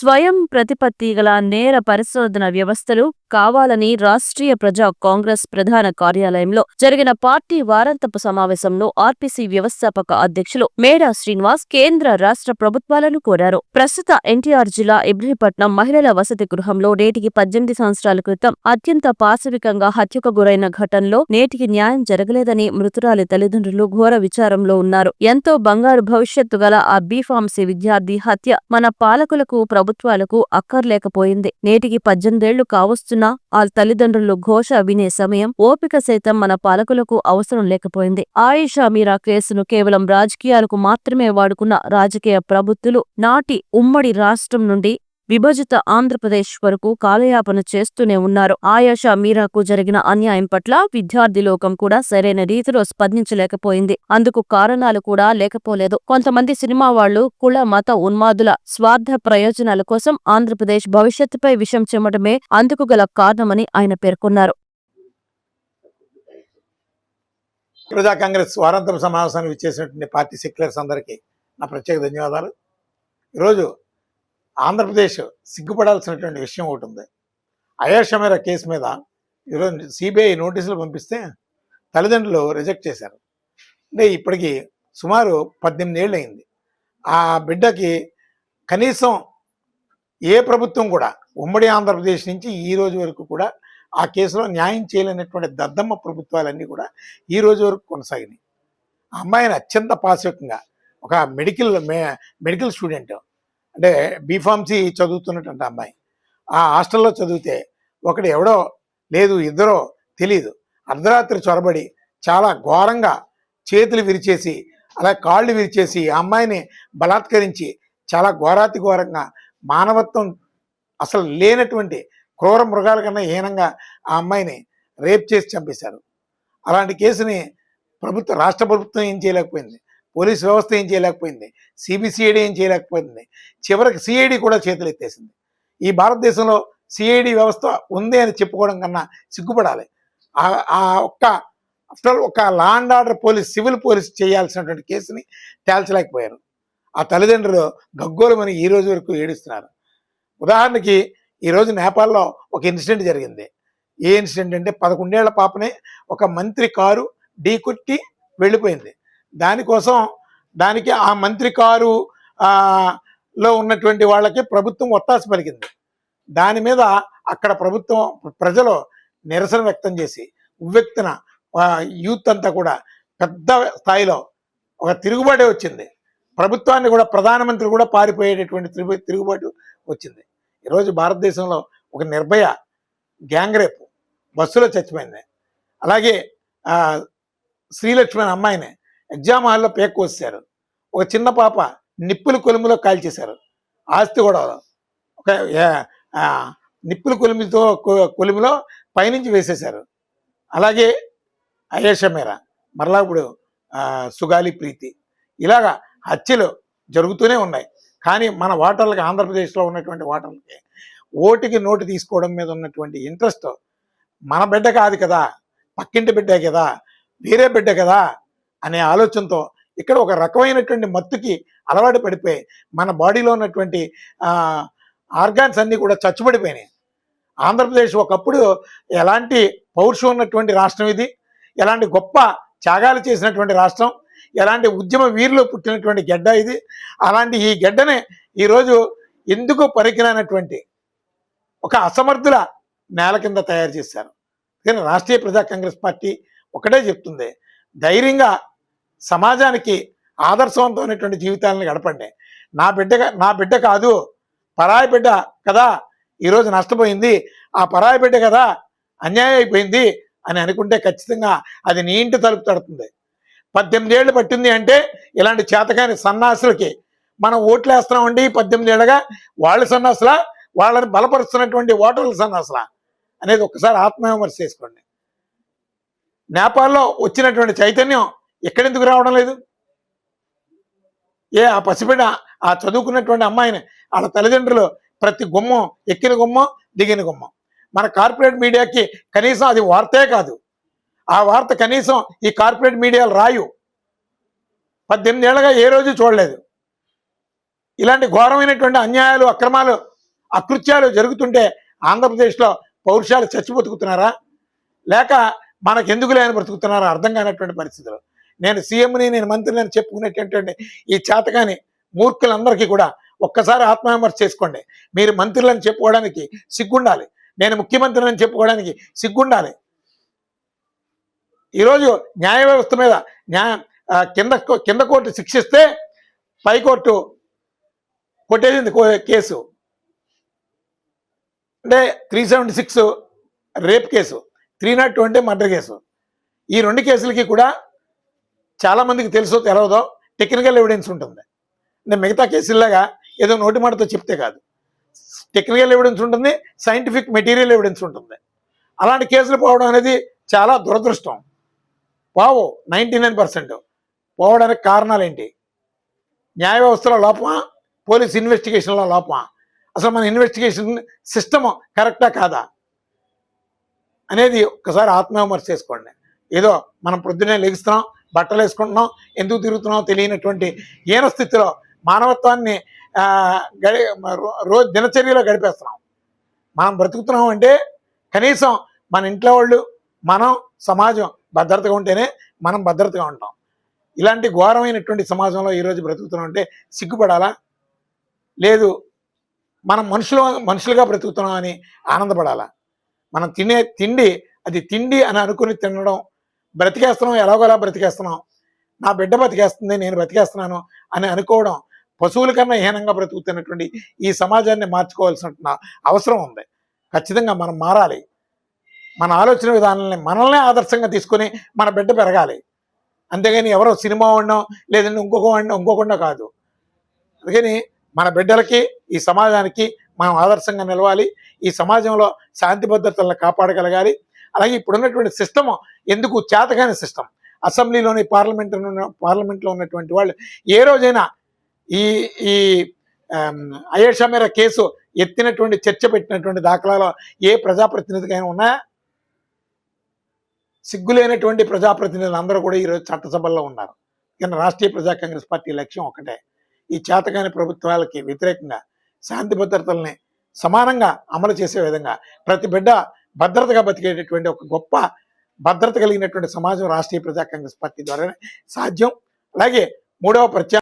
స్వయం ప్రతిపత్తి గల నేర పరిశోధన వ్యవస్థలు కావాలని రాష్ట్రీయ ప్రజా కాంగ్రెస్ ప్రధాన కార్యాలయంలో జరిగిన పార్టీ వారాంతపు సమావేశంలో ఆర్పీసీ వ్యవస్థాపక అధ్యక్షులు మేడా శ్రీనివాస్ కేంద్ర రాష్ట్ర ప్రభుత్వాలను కోరారు. ప్రస్తుత ఎన్టీఆర్ జిల్లా ఇబ్రహీపట్నం మహిళల వసతి గృహంలో నేటికి పద్దెనిమిది సంవత్సరాల క్రితం అత్యంత పాశవికంగా హత్యకు గురైన ఘటనలో నేటికి న్యాయం జరగలేదని మృతురాలి తల్లిదండ్రులు ఘోర విచారంలో ఉన్నారు. ఎంతో బంగారు భవిష్యత్తు గల ఆ బీఫార్మసీ విద్యార్థి హత్య మన పాలకులకు ప్రభు ప్రభుత్వాలకు అక్కర్లేకపోయింది. నేటికి పద్దెనిమిదేళ్ళు కావస్తున్నా ఆ తల్లిదండ్రులు ఘోష వినే సమయం ఓపిక సైతం మన పాలకులకు అవసరం లేకపోయింది. ఆయిషా మీరా కేసును కేవలం రాజకీయాలకు మాత్రమే వాడుకున్న రాజకీయ ప్రభుత్తులు నాటి ఉమ్మడి రాష్ట్రం నుండి విభజిత ఆంధ్రప్రదేశ్ వరకు కాలయాపన చేస్తూనే ఉన్నారు. ఆయాషా మీరాకు జరిగిన అన్యాయం పట్ల విద్యార్థి లోకం కూడా సరైన రీతిలో స్పందించలేకపోయింది. అందుకు కారణాలు కూడా లేకపోలేదు. కొంతమంది సినిమా వాళ్ళు కుల మత ఉన్మాదుల స్వార్థ ప్రయోజనాల కోసం ఆంధ్రప్రదేశ్ భవిష్యత్తుపై విషం చెమ్మటమే అందుకు గల కారణమని ఆయన పేర్కొన్నారు. ప్రజా కాంగ్రెస్ వారాంతర సమావేశానికి ఇచ్చేసినటువంటి పార్టీ సెక్యులర్స్ అందరికీ నా ప్రత్యేక ధన్యవాదాలు. ఈరోజు ఆంధ్రప్రదేశ్ సిగ్గుపడాల్సినటువంటి విషయం ఒకటి ఉంది. అయోషమేర కేసు మీద ఈరోజు సిబిఐ నోటీసులు పంపిస్తే తల్లిదండ్రులు రిజెక్ట్ చేశారు. అంటే ఇప్పటికి సుమారు పద్దెనిమిది ఏళ్ళు అయింది ఆ బిడ్డకి కనీసం ఏ ప్రభుత్వం కూడా ఉమ్మడి ఆంధ్రప్రదేశ్ నుంచి ఈ రోజు వరకు కూడా ఆ కేసులో న్యాయం చేయలేనటువంటి దద్దమ్మ ప్రభుత్వాలన్నీ కూడా ఈ రోజు వరకు కొనసాగినాయి. ఆ అమ్మాయిని అత్యంత పాశవికంగా ఒక మెడికల్ మెడికల్ స్టూడెంట్ అంటే బీఫార్మసీ చదువుతున్నటువంటి అమ్మాయి. ఆ హాస్టల్లో చదివితే ఒకడు ఎవడో లేదు ఇద్దరో తెలియదు అర్ధరాత్రి చొరబడి చాలా ఘోరంగా చేతులు విరిచేసి అలా కాళ్ళు విరిచేసి ఆ అమ్మాయిని బలాత్కరించి చాలా ఘోరాతి ఘోరంగా మానవత్వం అసలు లేనటువంటి క్రూర మృగాల కన్నా హీనంగా ఆ అమ్మాయిని రేప్ చేసి చంపేశారు. అలాంటి కేసుని ప్రభుత్వం రాష్ట్ర ప్రభుత్వం ఏం చేయలేకపోయింది? పోలీస్ వ్యవస్థ ఏం చేయలేకపోయింది? సిబిసిఐడి ఏం చేయలేకపోయింది? చివరికి సిఐడి కూడా చేతులు ఎత్తేసింది. ఈ భారతదేశంలో సిఐడి వ్యవస్థ ఉంది అని చెప్పుకోవడం కన్నా సిగ్గుపడాలి. ఆ- ఆ ఒక్క ఆఫ్టర్ ఒక law and order police civil police చేయాల్సినటువంటి కేసుని తేల్చలేకపోయారు. ఆ తల్లిదండ్రులు గగ్గోలమని ఈ రోజు వరకు ఏడుస్తున్నారు. ఉదాహరణకి ఈరోజు నేపాల్లో ఒక ఇన్సిడెంట్ జరిగింది. ఏ ఇన్సిడెంట్ అంటే పదకొండేళ్ళ పాపనే ఒక మంత్రి కారు ఢీకొట్టి వెళ్ళిపోయింది. దానికోసం దానికి ఆ మంత్రి కారు లో ఉన్నటువంటి వాళ్ళకి ప్రభుత్వం ఒత్తాస పలికింది. దాని మీద అక్కడ ప్రభుత్వం ప్రజలు నిరసన వ్యక్తం చేసి ఉవ్వెత్తున యూత్ అంతా కూడా పెద్ద స్థాయిలో ఒక తిరుగుబాటే వచ్చింది. ప్రభుత్వాన్ని కూడా ప్రధానమంత్రి కూడా పారిపోయేటటువంటి తిరుగు తిరుగుబాటు వచ్చింది. ఈరోజు భారతదేశంలో ఒక నిర్భయ గ్యాంగ్ రేప్ బస్సులో చచ్చిపోయింది. అలాగే శ్రీలక్ష్మి అమ్మాయిని ఎగ్జామ్ హాల్లో పేక్ కోసారు ఒక చిన్న పాప నిప్పుల కొలుములో కాల్చేశారు. ఆస్తి కూడా ఒక నిప్పులు నిప్పుల కొలిమితో కొలిమిలో పైనుంచి వేసేశారు. అలాగే అయేష మేర మరలా ఇప్పుడు సుగాలి ప్రీతి. ఇలాగా హత్యలు జరుగుతూనే ఉన్నాయి. కానీ మన ఓటర్లకి ఆంధ్రప్రదేశ్లో ఉన్నటువంటి ఓటర్లకి ఓటుకి నోటు తీసుకోవడం మీద ఉన్నటువంటి ఇంట్రెస్ట్ మన బిడ్డ కాదు కదా. పక్కింటి బిడ్డే కదా. వేరే బిడ్డ కదా. అనే ఆలోచనతో ఇక్కడ ఒక రకమైనటువంటి మత్తుకి అలవాటు పడిపోయి మన బాడీలో ఉన్నటువంటి ఆర్గాన్స్ అన్నీ కూడా చచ్చుబడిపోయినాయి. ఆంధ్రప్రదేశ్ ఒకప్పుడు ఎలాంటి పౌరుషం ఉన్నటువంటి రాష్ట్రం ఇది ఎలాంటి గొప్ప త్యాగాలు చేసినటువంటి రాష్ట్రం ఎలాంటి ఉద్యమ వీరిలో పుట్టినటువంటి గడ్డ ఇది. అలాంటి ఈ గెడ్డనే ఈరోజు ఎందుకు పరికినటువంటి ఒక అసమర్థుల నేల కింద తయారు చేశారు. కానీ రాష్ట్రీయ ప్రజా కాంగ్రెస్ పార్టీ ఒకటే చెప్తుంది ధైర్యంగా సమాజానికి ఆదర్శవంతమైనటువంటి జీవితాలను గడపండి. నా బిడ్డ నా బిడ్డ కాదు పరాయి బిడ్డ కదా ఈరోజు నష్టపోయింది ఆ పరాయి బిడ్డ కదా అన్యాయం అయిపోయింది అని అనుకుంటే ఖచ్చితంగా అది నీ ఇంటి తలుపు తడుతుంది. పద్దెనిమిది ఏళ్ళు పట్టింది అంటే ఇలాంటి చేతకాని సన్నాసులకి మనం ఓట్లు వేస్తున్నామండి పద్దెనిమిది ఏళ్ళగా వాళ్ళ సన్నాసులా వాళ్ళని బలపరుస్తున్నటువంటి ఓటర్ల సన్నాసులా అనేది ఒక్కసారి ఆత్మవిమర్శ చేసుకోండి. నేపాల్లో వచ్చినటువంటి చైతన్యం ఎక్కడెందుకు రావడం లేదు? ఏ ఆ పసిబిడ్డ ఆ చదువుకున్నటువంటి అమ్మాయిని వాళ్ళ తల్లిదండ్రులు ప్రతి గుమ్మం ఎక్కిన గుమ్మం దిగిన గుమ్మం. మన కార్పొరేట్ మీడియాకి కనీసం అది వార్తే కాదు. ఆ వార్త కనీసం ఈ కార్పొరేట్ మీడియాలు రాయు. పద్దెనిమిది ఏళ్ళగా ఏ రోజు చూడలేదు. ఇలాంటి ఘోరమైనటువంటి అన్యాయాలు అక్రమాలు అకృత్యాలు జరుగుతుంటే ఆంధ్రప్రదేశ్లో పౌరుషాలు చచ్చి బతుకుతున్నారా లేక మనకెందుకు లేని బ్రతుకుతున్నారా? అర్థం కానటువంటి పరిస్థితులు. నేను సీఎంని నేను మంత్రిని అని చెప్పుకునేటటువంటి ఈ చేతకాని మూర్ఖులందరికీ కూడా ఒక్కసారి ఆత్మవిమర్శ చేసుకోండి. మీరు మంత్రులని చెప్పుకోవడానికి సిగ్గుండాలి. నేను ముఖ్యమంత్రిని అని చెప్పుకోవడానికి సిగ్గుండాలి. ఈరోజు న్యాయ వ్యవస్థ మీద న్యాయ కింద కింద కోర్టు శిక్షిస్తే పైకోర్టు కొట్టేసింది కేసు. అంటే three seventy six rape case three not twenty murder case. ఈ రెండు కేసులకి కూడా చాలామందికి తెలుసో తెలవదో టెక్నికల్ ఎవిడెన్స్ ఉంటుంది. అంటే మిగతా కేసుల్లాగా ఏదో నోటి మాటతో చెప్తే కాదు. టెక్నికల్ ఎవిడెన్స్ ఉంటుంది సైంటిఫిక్ మెటీరియల్ ఎవిడెన్స్ ఉంటుంది. అలాంటి కేసులు పోవడం అనేది చాలా దురదృష్టం. పోవు నైంటీ నైన్ పర్సెంట్ పోవడానికి కారణాలు ఏంటి న్యాయ వ్యవస్థలో లోపమా? పోలీస్ ఇన్వెస్టిగేషన్లో లోపమా? అసలు మన ఇన్వెస్టిగేషన్ సిస్టమ్ కరెక్టా కాదా? అనేది ఒకసారి ఆత్మవిమర్శ చేసుకోండి. ఏదో మనం పొద్దున్నే లెగిస్తున్నాం బట్టలు వేసుకుంటున్నాం ఎందుకు తిరుగుతున్నాం తెలియనటువంటి హీన స్థితిలో మానవత్వాన్ని గడి రో- రోజు దినచర్యలో గడిపేస్తున్నాం. మనం బ్రతుకుతున్నాం అంటే కనీసం మన ఇంట్లో వాళ్ళు మనం సమాజం భద్రతగా ఉంటేనే మనం భద్రతగా ఉంటాం. ఇలాంటి ఘోరమైనటువంటి సమాజంలో ఈరోజు బ్రతుకుతున్నాం అంటే సిగ్గుపడాలా? లేదు మనం మనుషులు మనుషులుగా బ్రతుకుతున్నాం అని ఆనందపడాలా? మనం తినే తిండి అది తిండి అని అనుకుని తినడం బ్రతికేస్తున్నాం ఎలాగోలా బ్రతికేస్తున్నాం నా బిడ్డ బ్రతికేస్తుంది నేను బ్రతికేస్తున్నాను అని అనుకోవడం పశువుల కన్నా హీనంగా బ్రతుకుతున్నటువంటి ఈ సమాజాన్ని మార్చుకోవాల్సిన అవసరం ఉంది. ఖచ్చితంగా మనం మారాలి. మన ఆలోచన విధానాలని మనల్నే ఆదర్శంగా తీసుకొని మన బిడ్డ పెరగాలి. అంతేగాని ఎవరో సినిమా వాడినో లేదంటే ఇంకొక వాడినో ఇంకొకటి కాదు. అందుకని మన బిడ్డలకి ఈ సమాజానికి మనం ఆదర్శంగా నిలవాలి. ఈ సమాజంలో శాంతి భద్రతలను కాపాడగలగాలి. అలాగే ఇప్పుడున్నటువంటి సిస్టమ్ ఎందుకు చేతకాని సిస్టమ్ అసెంబ్లీలోని పార్లమెంట్ పార్లమెంట్లో ఉన్నటువంటి వాళ్ళు ఏ రోజైనా ఈ ఈ అయేషా మేర కేసు ఎత్తినటువంటి చర్చ పెట్టినటువంటి దాఖలాలో ఏ ప్రజాప్రతినిధికైనా ఉన్నాయా? సిగ్గులేనటువంటి ప్రజాప్రతినిధులు అందరూ కూడా ఈరోజు చట్టసభల్లో ఉన్నారు. కానీ రాష్ట్రీయ ప్రజా కాంగ్రెస్ పార్టీ లక్ష్యం ఒకటే. ఈ చేతకాని ప్రభుత్వాలకి వ్యతిరేకంగా శాంతి భద్రతల్ని సమానంగా అమలు చేసే విధంగా ప్రతి బిడ్డ భద్రతగా బతికేటటువంటి ఒక గొప్ప భద్రత కలిగినటువంటి సమాజం రాష్ట్రీయ ప్రజా కాంగ్రెస్ పార్టీ ద్వారానే సాధ్యం. అలాగే మూడవ ప్రత్యా